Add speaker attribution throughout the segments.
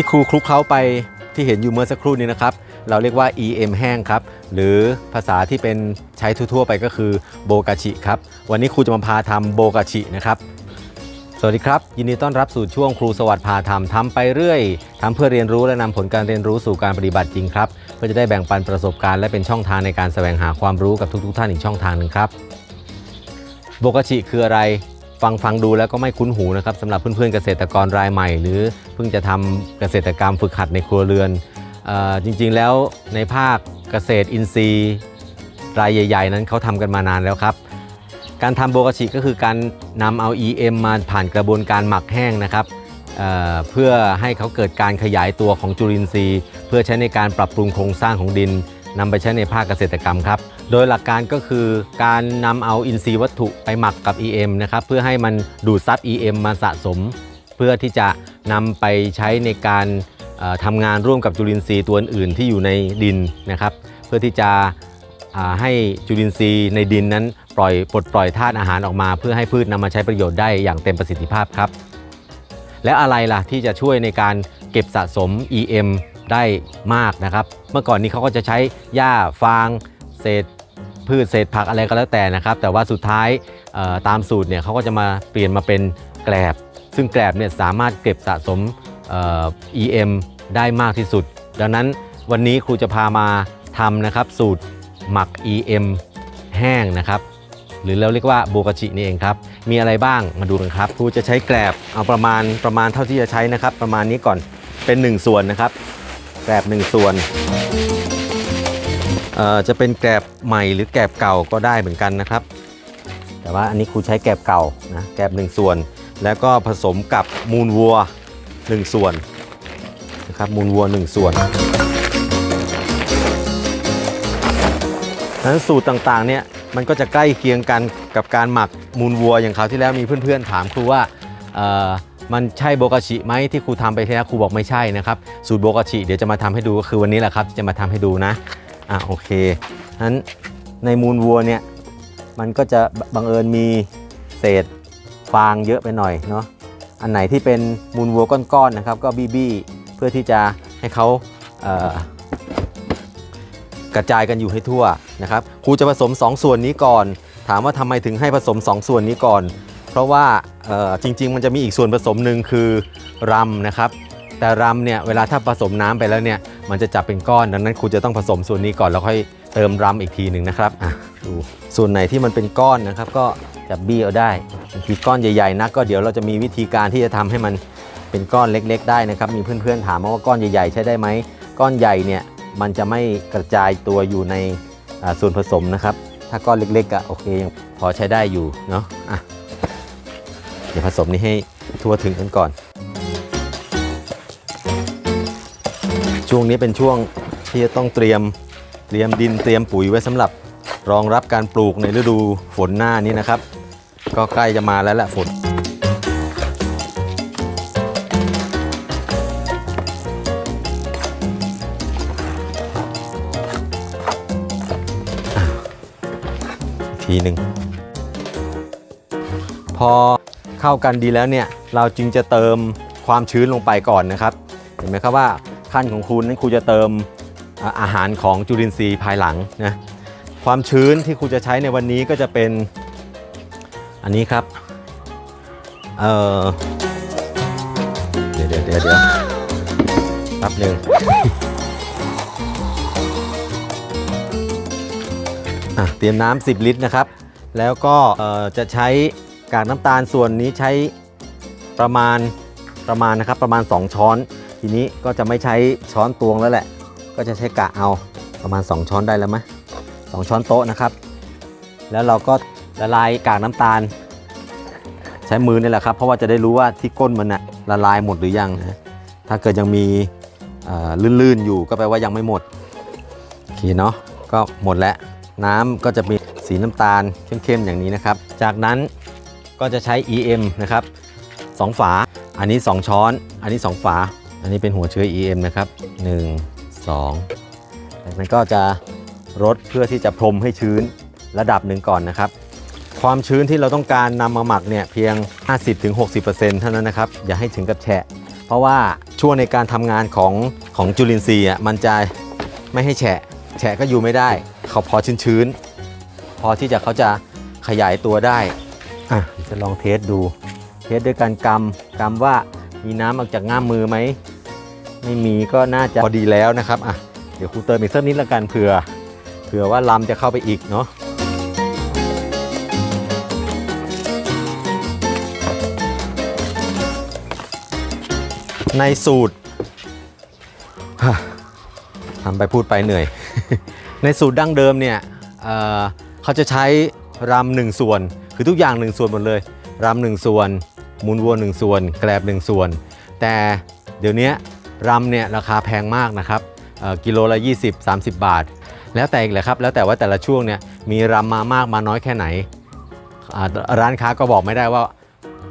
Speaker 1: ที่ครูคลุกเคล้าไปที่เห็นอยู่เมื่อสักครู่นี้นะครับ เราเรียกว่า EM แห้งครับ หรือภาษาที่เป็นใช้ทั่วๆไปก็คือโบกาชิครับ วันนี้ครูจะมาพาทำโบกาชินะครับ สวัสดีครับ ยินดีต้อนรับสู่ช่วงครูสวัสดิ์พาทำทำไปเรื่อยทำเพื่อเรียนรู้และนำผลการเรียนรู้สู่การปฏิบัติจริงครับ เพื่อจะได้แบ่งปันประสบการณ์และเป็นช่องทางในการแสวงหาความรู้กับทุก ๆ ท่านอีกช่องทางหนึ่งครับโบกาชิคืออะไร ฟังฟังดูแล้วก็ไม่คุ้นหูนะครับสำหรับเพื่อนๆเกษตรกรรายใหม่ หรือเพิ่งจะทำเกษตรกรรมฝึกหัดในครัวเรือนออจริงๆแล้วในภาคเกษตรอินทรีย์รายใหญ่ ๆ นั้นเขาทำกันมานานแล้วครับ การทำโบกชิก็คือการนำเอา EM มาผ่านกระบวนการหมักแห้งนะครับเเพื่อให้เขาเกิดการขยายตัวของจุลินทรีย์ เพื่อใช้ในการปรับปรุงโครงสร้างของดินนำไปใช้ในภาคเกษตรกรรมครับ โดยหลักการก็คือการนำเอาอินทรีย์วัตถุไปหมักกับ EM นะครับเพื่อให้มันดูดซับ EM มาสะสม เพื่อที่จะนำไปใช้ในการทำงานร่วมกับจุลินทรีย์ตัวอื่นที่อยู่ในดินนะครับ เพื่อที่จะให้จุลินทรีย์ในดินนั้นปล่อยปลดปล่อยธาตุอาหารออกมา เพื่อให้พืชนำมาใช้ประโยชน์ได้อย่างเต็มประสิทธิภาพครับ แล้วอะไรล่ะที่จะช่วยในการเก็บสะสม EM ได้มากนะครับ เมื่อก่อนนี้เขาก็จะใช้หญ้าฟาง เศษ พืชเศษผักอะไรก็แล้วแต่นะครับ แต่ว่าสุดท้ายตามสูตรเนี่ยเขาก็จะมาเปลี่ยนมาเป็นแกลบ ซึ่งแกลบเนี่ยสามารถเก็บสะสมเอ่อ EM ได้มากที่สุด ดังนั้นวันนี้ครูจะพามาทำนะครับสูตรหมัก EM แห้งนะครับหรือเราเรียกว่าโบกาชินี่เองครับ มีอะไรบ้างมาดูกันครับครูจะใช้แกลบเอาประมาณประมาณเท่าที่จะใช้นะครับ ประมาณนี้ก่อนเป็น 1 ส่วนนะครับแกลบ1 ส่วน จะเป็นแกลบใหม่หรือแกลบเก่าก็ได้เหมือนกันนะครับ แต่ว่าอันนี้ครูใช้แกลบเก่านะแกลบ1ส่วน แล้วก็ผสมกับมูลวัว1ส่วนนะครับมูลวัว1ส่วนดังนั้นสูตรต่างๆเนี่ยมันก็จะใกล้เคียงกันกับการหมักมูลวัวอย่างคราวที่แล้วมีเพื่อนๆถามครูว่ามันใช่โบกาชิไหมที่ครูทำไปที่แล้วครูบอกไม่ใช่นะครับ สูตรโบกาชิเดี๋ยวจะมาทำให้ดูก็คือวันนี้แหละครับที่จะมาทำให้ดูนะ อะโอเคนั้นในมูลวัวเนี่ยมันก็จะบังเอิญมีเศษฟางเยอะไปหน่อยเนาะอันไหนที่เป็นมูลวัวก้อนๆนะครับ ก็บี้ๆเพื่อที่จะให้เขาเกระจายกันอยู่ให้ทั่วนะครับครูจะผสม 2ส่วนนี้ก่อน ถามว่าทำไมถึงให้ผสม2ส่วนนี้ก่อน เพราะว่าจริง ๆ มันจะมีอีกส่วนผสมหนึ่งคือรำนะครับ แต่รำเนี่ยเวลาถ้าผสมน้ำไปแล้วเนี่ยมันจะจับเป็นก้อนดังนั้นครูจะต้องผสมส่วนนี้ก่อนแล้วค่อยเติมรำอีกทีหนึ่งนะครับอะดูส่วนไหนที่มันเป็นก้อนนะครับ ก็จะบี้เอาได้บางทีก้อนใหญ่ๆนักก็เดี๋ยวเราจะมีวิธีการที่จะทำให้มันเป็นก้อนเล็ก ๆ ได้นะครับมีเพื่อนๆถามมาว่าก้อนใหญ่ๆ ใช้ได้ไหมก้อนใหญ่เนี่ยมันจะไม่กระจายตัวอยู่ในส่วนผสมนะครับ ถ้าก้อนเล็กๆอะโอเคยังพอใช้ได้อยู่เนาะอะเดี๋ยวผสมนี้ให้ทั่วถึงกันก่อน ช่วงนี้เป็นช่วงที่จะต้องเตรียมเตรียมดินเตรียมปุ๋ยไว้สำหรับรองรับการปลูกในฤดูฝนหน้านี้นะครับ ก็ใกล้จะมาแล้วแหละฝนทีหนึ่งพอเข้ากันดีแล้วเนี่ยเราจึงจะเติมความชื้นลงไปก่อนนะครับ เห็นไหมครับว่า ขั้นของคุณนั้นครูจะเติมอาหารของจุลินทรีย์ภายหลังนะความชื้นที่ครูจะใช้ในวันนี้ก็จะเป็นอันนี้ครับเออเดี๋ยวเดี๋ยวเดี๋ยวเดี๋ยวแป๊บหนึ่งอะเตรียมน้ำ10 ลิตรนะครับ แล้วก็จะใช้กากน้ำตาลส่วนนี้ใช้ประมาณประมาณนะครับประมาณ 2 ช้อน ทีนี้ก็จะไม่ใช้ช้อนตวงแล้วแหละ ก็จะใช้กะเอาประมาณ 2 ช้อนได้แล้วไหมสองช้อนโต๊ะนะครับ แล้วเราก็ละลายกากน้ำตาล ใช้มือนี่แหละครับ เพราะว่าจะได้รู้ว่าที่ก้นมันน่ะละลายหมดหรือยังนะถ้าเกิดยังมีลื่นๆอยู่ก็แปลว่ายังไม่หมดโอเคเนาะก็หมดแล้วน้ำก็จะมีสีน้ำตาลเข้มๆอย่างนี้นะครับ จากนั้นก็จะใช้ EM นะครับสองฝา อันนี้ 2 ช้อน อันนี้ 2 ฝา อันนี้เป็นหัวเชื้อ EM นะครับ 1 2จากนั้นก็จะรดเพื่อที่จะพรมให้ชื้นระดับหนึ่งก่อนนะครับ ความชื้นที่เราต้องการนำมาหมักเนี่ยเพียง 50-60%เท่านั้นนะครับ อย่าให้ถึงกับแฉะ เพราะว่าช่วงในการทำงานของของจุลินทรีย์อะมันจะไม่ให้แฉะ แฉะก็อยู่ไม่ได้ เขาพอชื้นๆ พอที่จะเขาจะขยายตัวได้อะจะลองเทสดู เทสด้วยการกำกำว่ามีน้ำออกจากง่ามมือไหม ไม่มีก็น่าจะพอดีแล้วนะครับอะเดี๋ยวครูเติมอีกสักนิดละกันเผื่อเผื่อว่าลำจะเข้าไปอีกเนาะในสูตรทำไปพูดไปเหนื่อย ในสูตรดั้งเดิมเนี่ยเเขาจะใช้รำหนึ่งส่วน คือทุกอย่างหนึ่งส่วนหมดเลยรำหนึ่งส่วนมูลวัวหนึ่งส่วน แกลบหนึ่งส่วน แต่เดี๋ยวนี้ รำเนี่ยราคาแพงมากนะครับกิโลละ 20-30 บาท แล้วแต่อีกแหละครับ แล้วแต่ว่าแต่ละช่วงเนี่ยมีรำมามากมาน้อยแค่ไหน ร้านค้าก็บอกไม่ได้ว่า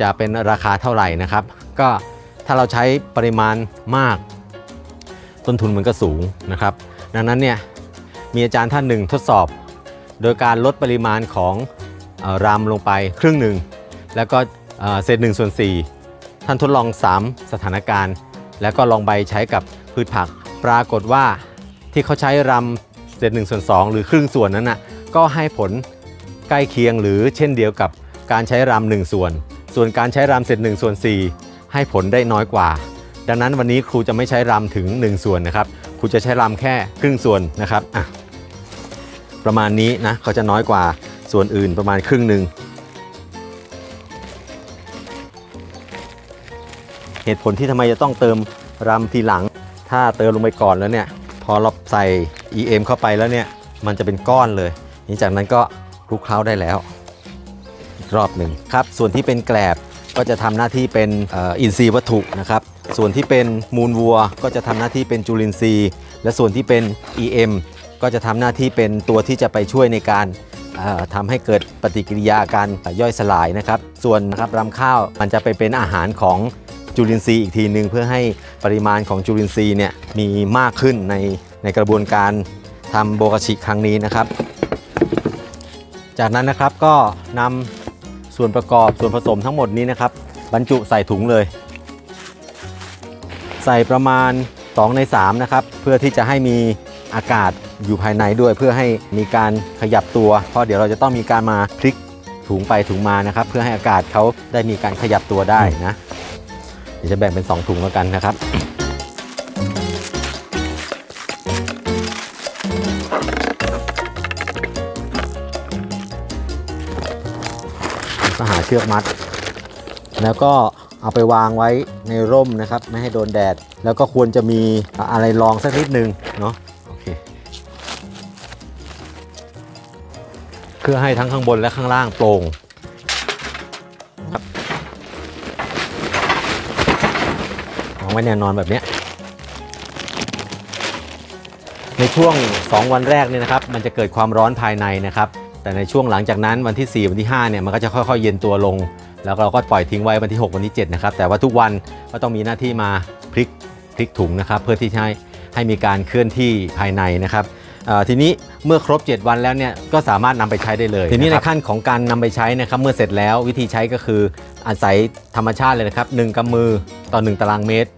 Speaker 1: จะเป็นราคาเท่าไหร่นะครับ ก็ถ้าเราใช้ปริมาณมาก ต้นทุนมันก็สูงนะครับ ดังนั้นเนี่ยมีอาจารย์ท่านหนึ่งทดสอบ โดยการลดปริมาณของอรำลงไปครึ่งหนึ่ง แล้วก็เอ่อเศษหนึ่งส่วน4ท่านทดลอง 3 สถานการณ์ แล้วก็ลองใบใช้กับพืชผัก ปรากฏว่าที่เขาใช้รำเศษหนึ่งส่วน2หรือครึ่งส่วนนั้นน่ะก็ให้ผลใกล้เคียงหรือเช่นเดียวกับการใช้รำหนึ่งส่วน ส่วนการใช้รำเศษหนึ่งส่วน4 ให้ผลได้น้อยกว่า ดังนั้นวันนี้ครูจะไม่ใช้รำถึง 1 ส่วนนะครับครูจะใช้รำแค่ครึ่งส่วนนะครับอะประมาณนี้นะเขาจะน้อยกว่าส่วนอื่นประมาณครึ่งหนึ่ง เหตุผลที่ทำไมจะต้องเติมรำทีหลัง ถ้าเติมลงไปก่อนแล้วเนี่ยพอเราใส่ EM เข้าไปแล้วเนี่ยมันจะเป็นก้อนเลยหลังจากนั้นก็คลุกเคล้าได้แล้วอีกรอบหนึ่งครับ ส่วนที่เป็นแกลบก็จะทำหน้าที่เป็นอินทรีย์วัตถุนะครับ ส่วนที่เป็นมูลวัว ก็จะทำหน้าที่เป็นจุลินทรีย์ และส่วนที่เป็น EM ก็จะทำหน้าที่เป็นตัวที่จะไปช่วยในการเอ่อทำให้เกิดปฏิกิริยาการย่อยสลายนะครับ ส่วนนะครับรำข้าวมันจะไปเป็นอาหารของ จุลินทรีย์อีกทีหนึ่งเพื่อให้ปริมาณของจุลินทรีย์เนี่ยมีมากขึ้นในในกระบวนการทำโบกชิครั้งนี้นะครับ จากนั้นนะครับก็นำส่วนประกอบส่วนผสมทั้งหมดนี้นะครับ บรรจุใส่ถุงเลย ใส่ประมาณ 2 ใน 3 นะครับ เพื่อที่จะให้มีอากาศอยู่ภายในด้วยเพื่อให้มีการขยับตัว เพราะเดี๋ยวเราจะต้องมีการมาพลิกถุงไปถุงมานะครับ เพื่อให้อากาศเขาได้มีการขยับตัวได้นะ ดี๋ยวจะแบ่งเป็น 2 ถุงแล้วกันนะครับก็หาเชือกมัด แล้วก็เอาไปวางไว้ในร่มนะครับ ไม่ให้โดนแดด แล้วก็ควรจะมีอะไรรองสักนิดนึงเนาะโอเคเพื่อให้ทั้งข้างบนและข้างล่างโปร่ง ไว้แน่นอนแบบนี้ในช่วง 2 วันแรกเนี่ยนะครับ มันจะเกิดความร้อนภายในนะครับ แต่ในช่วงหลังจากนั้นวันที่ 4 วันที่5เนี่ยมันก็จะค่อยๆ เย็นตัวลง แล้วเราก็ปล่อยทิ้งไว้วันที่ 6 วันที่7นะครับแต่ว่าทุกวันก็ต้องมีหน้าที่มาพลิกพลิกถุงนะครับ เพื่อที่จะให้ให้มีการเคลื่อนที่ภายในนะครับ ทีนี้เมื่อครบ 7 วันแล้วเนี่ยก็สามารถนำไปใช้ได้เลย ทีนี้ในขั้นของการนำไปใช้นะครับเมื่อเสร็จแล้ววิธีใช้ก็คืออาศัยธรรมชาติเลยนะครับ1กำมือต่อ 1 ตารางเมตร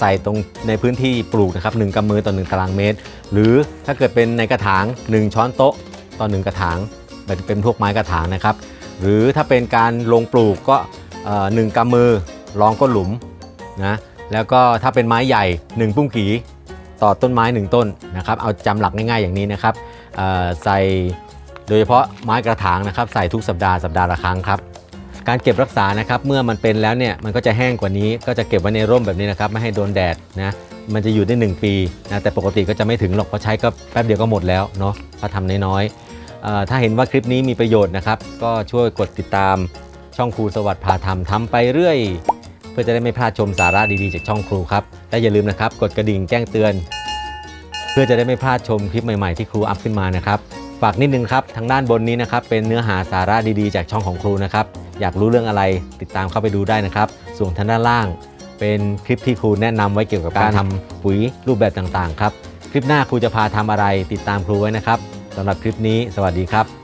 Speaker 1: ใส่ตรงในพื้นที่ปลูกนะครับ1กำมือต่อ 1 ตารางเมตร หรือถ้าเกิดเป็นในกระถาง 1 ช้อนโต๊ะต่อ 1 กระถางเป็นเป็นพวกไม้กระถางนะครับ หรือถ้าเป็นการลงปลูกก็เอ่อหนึ่งกำมือรองก้นหลุมนะแล้วก็ถ้าเป็นไม้ใหญ่ 1 ปุ้งกี ต่อต้นไม้ 1 ต้นนะครับ เอาจำหลักง่ายๆอย่างนี้นะครับใส่โดยเฉพาะไม้กระถางนะครับ ใส่ทุกสัปดาห์สัปดาห์ละครั้งครับ การเก็บรักษานะครับเมื่อมันเป็นแล้วเนี่ยมันก็จะแห้งกว่านี้ก็จะเก็บไว้ในร่มแบบนี้นะครับไม่ให้โดนแดดนะมันจะอยู่ได้ 1 ปีนะแต่ปกติก็จะไม่ถึงหรอกเพราะใช้ก็แป๊บเดียวก็หมดแล้วเนาะถ้าทำน้อยๆถ้าเห็นว่าคลิปนี้มีประโยชน์นะครับ ก็ช่วยกดติดตามช่องครูสวัสดิ์พาทำทำไปเรื่อย เพื่อจะได้ไม่พลาดชมสาระดีๆจากช่องครูครับ และอย่าลืมนะครับกดกระดิ่งแจ้งเตือน เพื่อจะได้ไม่พลาดชมคลิปใหม่ๆที่ครูอัพขึ้นมานะครับฝากนิดนึงครับทางด้านบนนี้นะครับเป็นเนื้อหาสาระดีๆ จากช่องของครูนะครับอยากรู้เรื่องอะไรติดตามเข้าไปดูได้นะครับ ส่วนทางด้านล่าง เป็นคลิปที่ครูแนะนำไว้เกี่ยวกับการทำปุ๋ยรูปแบบต่างๆครับคลิปหน้าครูจะพาทำอะไรติดตามครูไว้นะครับสำหรับคลิปนี้ สวัสดีครับ